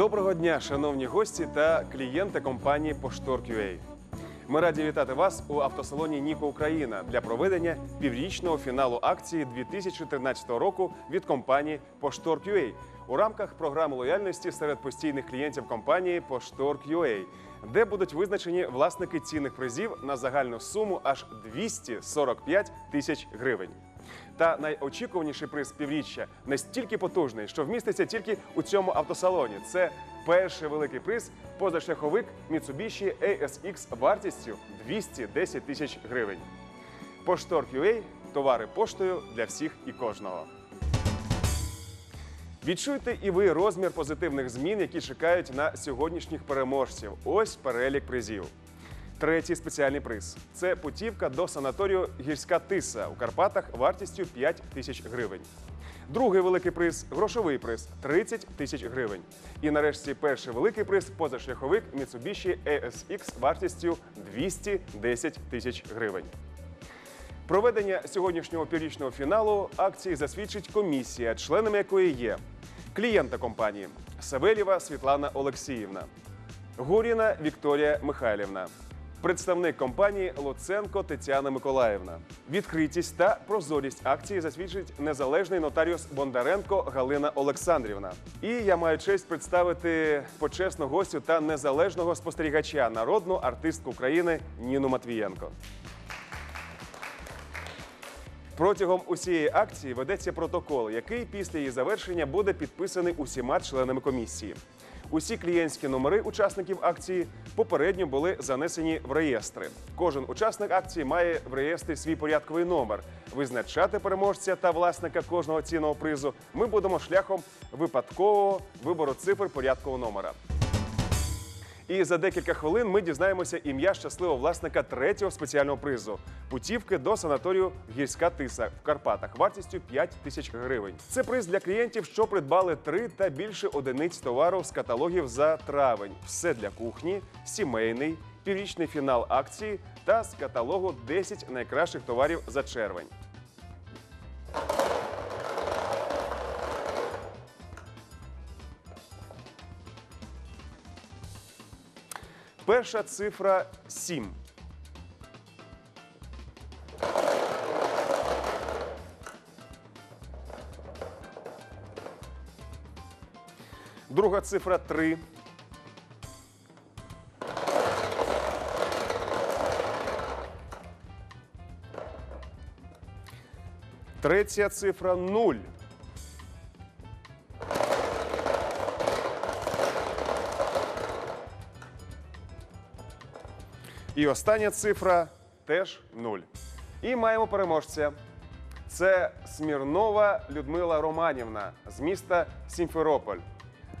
Доброго дня, шановні гості та клієнти компанії Поштор.UA. Ми раді вітати вас у автосалоні Ніко Україна для проведення піврічного фіналу акції 2013 року від компанії Поштор.UA у рамках програми лояльності серед постійних клієнтів компанії Поштор.UA, де будуть визначені власники цінних призів на загальну суму аж 245 тисяч гривень. Та найочікуваніший приз півріччя настільки потужний, що вміститься тільки у цьому автосалоні. Це перший великий приз позашляховик Mitsubishi ASX вартістю 210 тисяч гривень. Поштор.UA – товари поштою для всіх і кожного. Відчуйте і ви розмір позитивних змін, які чекають на сьогоднішніх переможців. Ось перелік призів. Третій спеціальний приз це путівка до санаторію Гірська Тиса у Карпатах вартістю 5 тисяч гривень. Другий великий приз грошовий приз 30 тисяч гривень. І нарешті перший великий приз позашляховик Mitsubishi ASX вартістю 210 тисяч гривень. Проведення сьогоднішнього піврічного фіналу акції засвідчить комісія, членами якої є клієнта компанії Савельєва Світлана Олексіївна, Гуріна Вікторія Михайлівна, представник компанії Луценко Тетяна Миколаївна. Відкритість та прозорість акції засвідчить незалежний нотаріус Бондаренко Галина Олександрівна. І я маю честь представити почесну гостю та незалежного спостерігача, народну артистку України Ніну Матвієнко. Протягом усієї акції ведеться протокол, який після її завершення буде підписаний усіма членами комісії. Усі клієнтські номери учасників акції попередньо були занесені в реєстри. Кожен учасник акції має в реєстрі свій порядковий номер. Визначати переможця та власника кожного цінного призу ми будемо шляхом випадкового вибору цифр порядкового номера. І за декілька хвилин ми дізнаємося ім'я щасливого власника третього спеціального призу путівки до санаторію Гірська Тиса в Карпатах вартістю 5 тисяч гривень. Це приз для клієнтів, що придбали три та більше одиниць товару з каталогів за травень. Все для кухні, сімейний, піврічний фінал акції та з каталогу 10 найкращих товарів за червень. Перша цифра 7. Друга цифра 3. Третя цифра 0. І остання цифра теж 0. І маємо переможця. Це Смірнова Людмила Романівна з міста Сімферополь.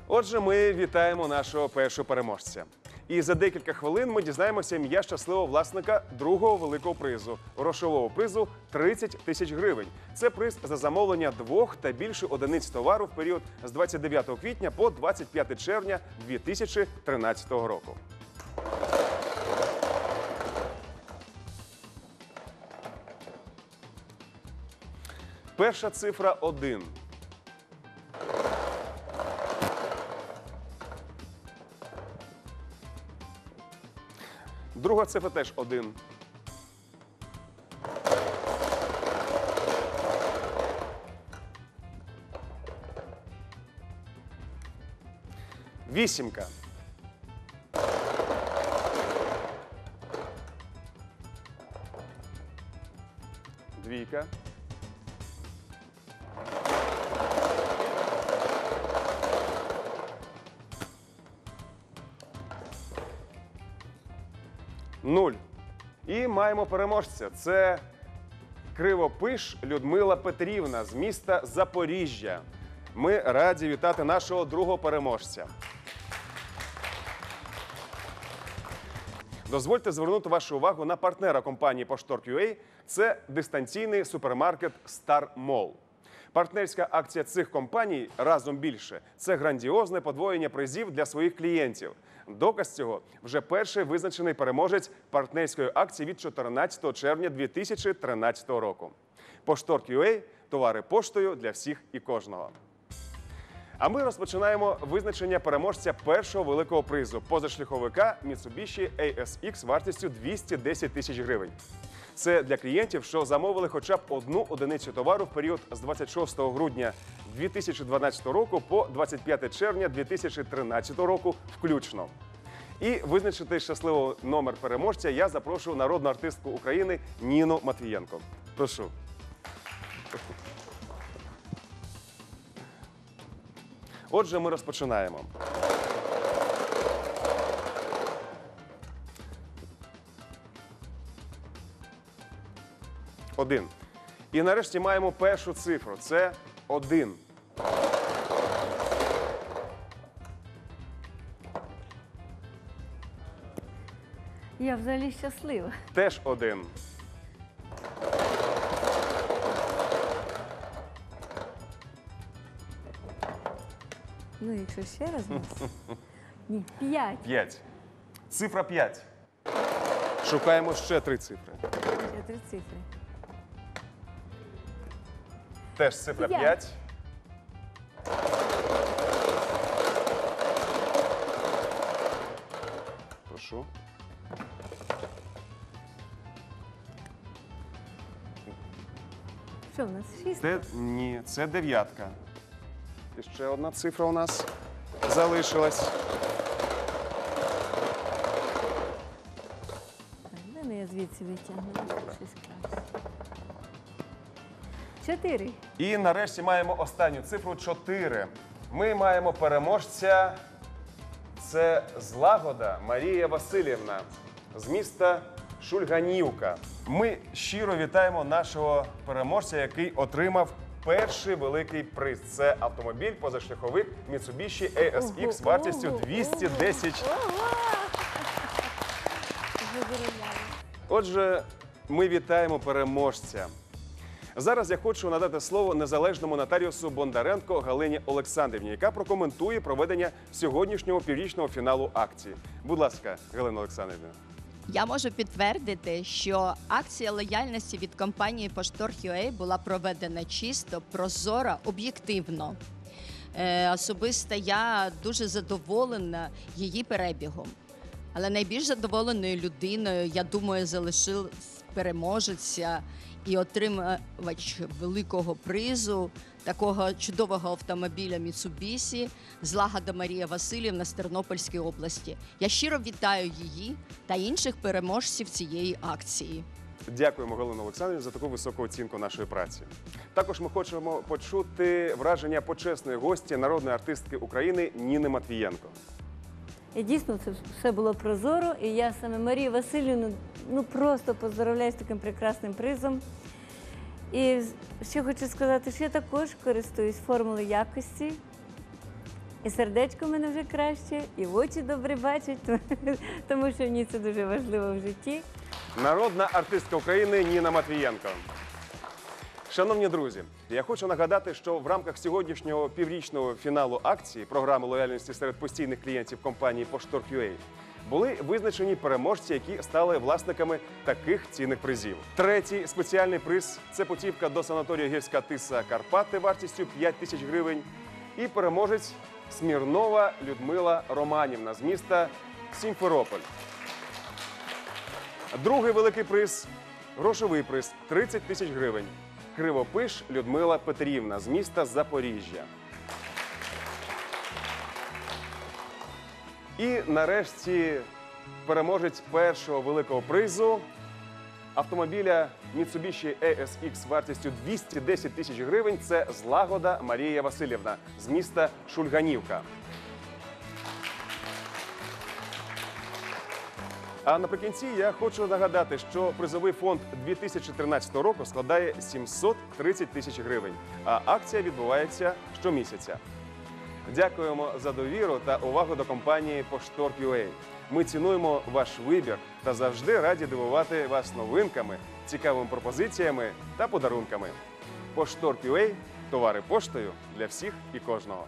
Отже, ми вітаємо нашого першого переможця. І за декілька хвилин ми дізнаємося ім'я щасливого власника другого великого призу грошового призу 30 тисяч гривень. Це приз за замовлення двох та більше одиниць товару в період з 29 квітня по 25 червня 2013 року. Перша цифра 1. Друга цифра теж 1. Вісімка. Двійка. Нуль. І маємо переможця. Це Кривопиш Людмила Петрівна з міста Запоріжжя. Ми раді вітати нашого другого переможця. Дозвольте звернути вашу увагу на партнера компанії Поштор.UA – це дистанційний супермаркет Star Mall. Партнерська акція цих компаній разом більше це грандіозне подвоєння призів для своїх клієнтів. Доказ цього вже перший визначений переможець партнерської акції від 14 червня 2013 року. Поштор.UA – товари поштою для всіх і кожного. А ми розпочинаємо визначення переможця першого великого призу позашляховика Mitsubishi ASX вартістю 210 тисяч гривень. Це для клієнтів, що замовили хоча б одну одиницю товару в період з 26 грудня 2012 року по 25 червня 2013 року включно. І визначити щасливий номер переможця я запрошую народну артистку України Ніну Матвієнко. Прошу. Отже, ми розпочинаємо. Один. І нарешті маємо першу цифру. Це один. Я взагалі щаслива. Теж один. Ну, якщо ще раз у нас. Ні, п'ять. П'ять. Цифра п'ять. Шукаємо ще три цифри. Ще три цифри. Теж цифра П'ять. п'ять. Прошу. Що в нас? Шість. Це ні, це дев'ятка. І ще одна цифра у нас залишилась. Так, де ну я звідси витягну? Щось краще. Чотири. І нарешті маємо останню цифру 4. Ми маємо переможця. Це Злагода Марія Васильівна з міста Шульганівка. Ми щиро вітаємо нашого переможця, який отримав перший великий приз. Це автомобіль позашляховик Mitsubishi ASX вартістю ого, 210 Отже, ми вітаємо переможця. Зараз я хочу надати слово незалежному нотаріусу Бондаренко Галині Олександрівні, яка прокоментує проведення сьогоднішнього піврічного фіналу акції. Будь ласка, Галина Олександрівна. Я можу підтвердити, що акція лояльності від компанії Поштор.UA була проведена чисто, прозоро, об'єктивно. Е, особисто я дуже задоволена її перебігом. Але найбільш задоволеною людиною, я думаю, залишив переможеця і отримувач великого призу такого чудового автомобіля Mitsubishi Злагода Марія Васильівна з Тернопільської області. Я щиро вітаю її та інших переможців цієї акції. Дякуємо, Галина Олександрівна, за таку високу оцінку нашої праці. Також ми хочемо почути враження почесної гості народної артистки України Ніни Матвієнко. І дійсно це все було прозоро. І я саме Марію Васильівну ну просто поздоровляю з таким прекрасним призом. І ще хочу сказати, що я також користуюсь формулою якості. І сердечко в мене вже краще, і очі добре бачать, тому що мені це дуже важливо в житті. Народна артистка України Ніна Матвієнко. Шановні друзі, я хочу нагадати, що в рамках сьогоднішнього піврічного фіналу акції програми лояльності серед постійних клієнтів компанії Поштор.UA були визначені переможці, які стали власниками таких цінних призів. Третій спеціальний приз це путівка до санаторію Гірська Тиса Карпати вартістю 5 тисяч гривень. І переможець Смірнова Людмила Романівна з міста Сімферополь. Другий великий приз грошовий приз 30 тисяч гривень. Кривопиш Людмила Петрівна з міста Запоріжжя. І нарешті переможець першого великого призу автомобіля Mitsubishi ASX вартістю 210 тисяч гривень. Це злагода Марія Васильівна з міста Шульганівка. А наприкінці я хочу нагадати, що призовий фонд 2013 року складає 730 тисяч гривень, а акція відбувається щомісяця. Дякуємо за довіру та увагу до компанії Поштор.UA. Ми цінуємо ваш вибір та завжди раді дивувати вас новинками, цікавими пропозиціями та подарунками. Поштор.UA – товари поштою для всіх і кожного.